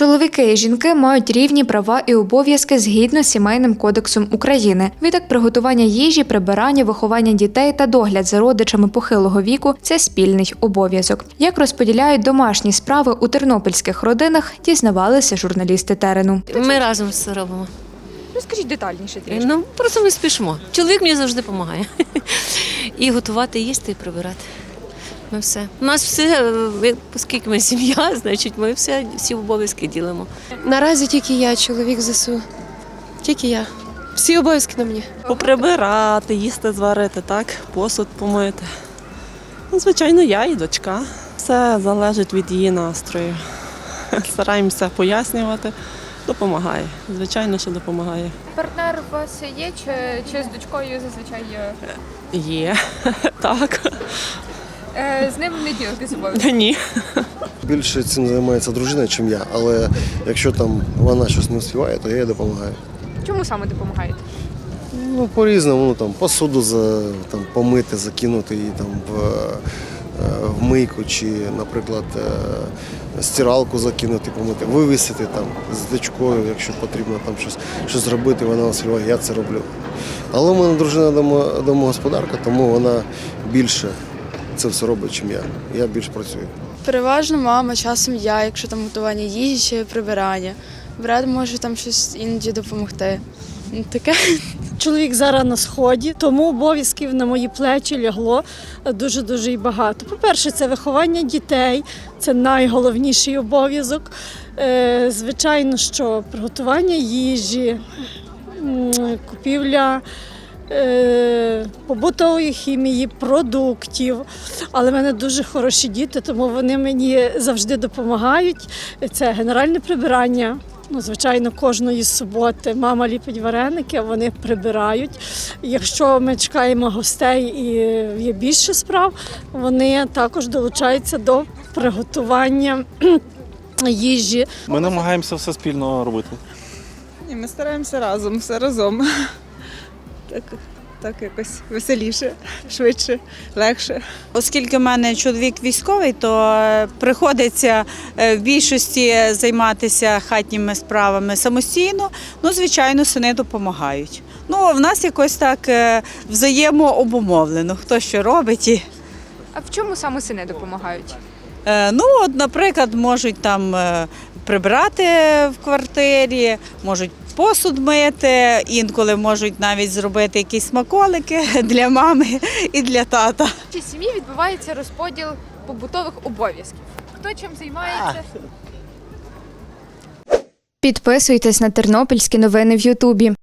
Чоловіки і жінки мають рівні права і обов'язки згідно з сімейним кодексом України. Відтак приготування їжі, прибирання, виховання дітей та догляд за родичами похилого віку це спільний обов'язок. Як розподіляють домашні справи у тернопільських родинах, дізнавалися журналісти терену. Ми разом все робимо. Розкажіть детальніше трішки. Ну, просто ми спішимо. Чоловік мені завжди допомагає. І готувати, їсти, і прибирати. Ми все. У нас все, е, оскільки ми сім'я, значить, ми все, всі обов'язки ділимо. Наразі тільки я, чоловік ЗСУ. Тільки я. Всі обов'язки на мені. Поприбирати, їсти зварити, так, посуд помити. Ну, звичайно, я і дочка. Все залежить від її настрою. Стараємося пояснювати, допомагає. Звичайно, що допомагає. Партнер у вас є чи, чи з дочкою зазвичай є? Є, так. Е, з ним не ділитесь обов'язки. Ні. Більше цим займається дружина, чим я. Але якщо там вона щось не встигає, то я їй допомагаю. Чому саме допомагаєте? Ну, по-різному, ну там посуду за, там, помити, закинути її там в, е, в мийку, чи, наприклад, е, стиралку закинути, помити, вивісити там з дочкою, якщо потрібно там щось, щось зробити, вона освіює, я це роблю. Але у мене дружина домо- домогосподарка, тому вона більше це все робить, чим я. Я більш працюю. Переважно мама, часом я, якщо там готування їжі чи прибирання. Брат може там щось іноді допомогти. Ну, Таке. Чоловік зараз на сході, тому обов'язків на мої плечі лягло дуже дуже і багато. По-перше, це виховання дітей, це найголовніший обов'язок. Е, Звичайно, що приготування їжі, купівля. Е, Побутової хімії, продуктів, але в мене дуже хороші діти, тому вони мені завжди допомагають. Це генеральне прибирання, Ну, звичайно, кожної суботи мама ліпить вареники, вони прибирають. Якщо ми чекаємо гостей і є більше справ, вони також долучаються до приготування їжі. Ми намагаємося все спільно робити. Ні, ми стараємося разом, все разом. Так, так якось веселіше, швидше, легше. Оскільки в мене чоловік військовий, то е, приходиться е, в більшості займатися хатніми справами самостійно. Ну, звичайно, сини допомагають. Ну, в нас якось так е, взаємообумовлено, хто що робить. І, А в чому саме сини допомагають? ну, от, наприклад, можуть там прибрати в квартирі, можуть посуд мити, інколи можуть навіть зробити якісь смаколики для мами і для тата. Чи цій сім'ї відбувається розподіл побутових обов'язків? Хто чим займається? Підписуйтесь на тернопільські новини в Ютубі.